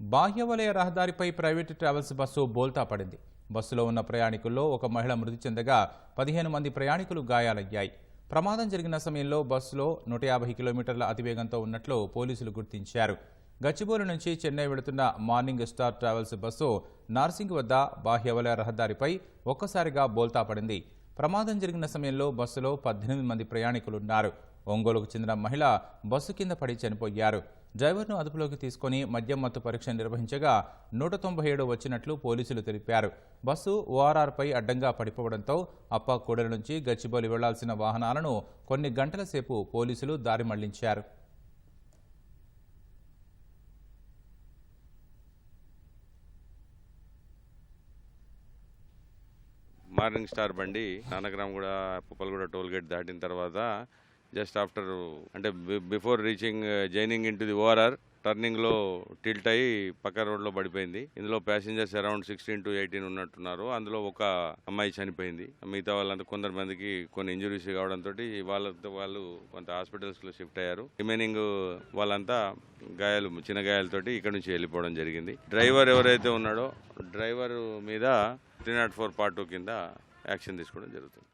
బాహ్యవలయ రహదారిపై private travels bus బోల్తా పడింది. బస్సులో ఉన్న ప్రయాణికుల్లో ఒక మహిళ మృతి చెందగా పదిహేను మంది ప్రయాణికులు గాయాలయ్యాయి. ప్రమాదం జరిగిన సమయంలో బస్సులో నూట యాభై కిలోమీటర్ల అతివేగంతో ఉన్నట్లు పోలీసులు గుర్తించారు. గచ్చిబోలు నుంచి చెన్నై వెళుతున్న morning star travels bus Narsingi వద్ద బాహ్యవలయ రహదారిపై ఒక్కసారిగా బోల్తా పడింది. ప్రమాదం జరిగిన సమయంలో బస్సులో పద్దెనిమిది మంది ప్రయాణికులున్నారు. ఒంగోలుకు చెందిన మహిళ బస్సు కింద పడి చనిపోయారు. డ్రైవర్ను అదుపులోకి తీసుకొని మద్యం మత్తు పరీక్ష నిర్వహించగా నూట తొంభై ఏడు వచ్చినట్లు పోలీసులు తెలిపారు. బస్సు ఓఆర్ఆర్పై అడ్డంగా పడిపోవడంతో అప్పాకూడల నుంచి గచ్చిబౌలి వెళ్ళాల్సిన వాహనాలను కొన్ని గంటల సేపు పోలీసులు దారి మళ్ళించారు. మార్నింగ్ స్టార్ బండి నానగ్రామ్ కూడా పుప్పలగూడ టోల్ గేట్ దాటిన తర్వాత జస్ట్ ఆఫ్టర్ అంటే before reaching uh, joining into the ORR టర్నింగ్లో tilt అయ్యి పక్క రోడ్లో పడిపోయింది. ఇందులో passengers around sixteen to eighteen ఉన్నట్టున్నారు. అందులో ఒక అమ్మాయి చనిపోయింది. మిగతా వాళ్ళంతా కొందరు మందికి కొన్ని ఇంజురీస్ కావడంతో వాళ్ళతో వాళ్ళు కొంత హాస్పిటల్స్లో షిఫ్ట్ అయ్యారు. రిమైనింగ్ వాళ్ళంతా గాయాలు చిన్న గాయాలతోటి ఇక్కడ నుంచి వెళ్ళిపోవడం జరిగింది. డ్రైవర్ ఎవరైతే ఉన్నాడో డ్రైవర్ మీద three naught four part two కింద యాక్షన్ తీసుకోవడం జరుగుతుంది.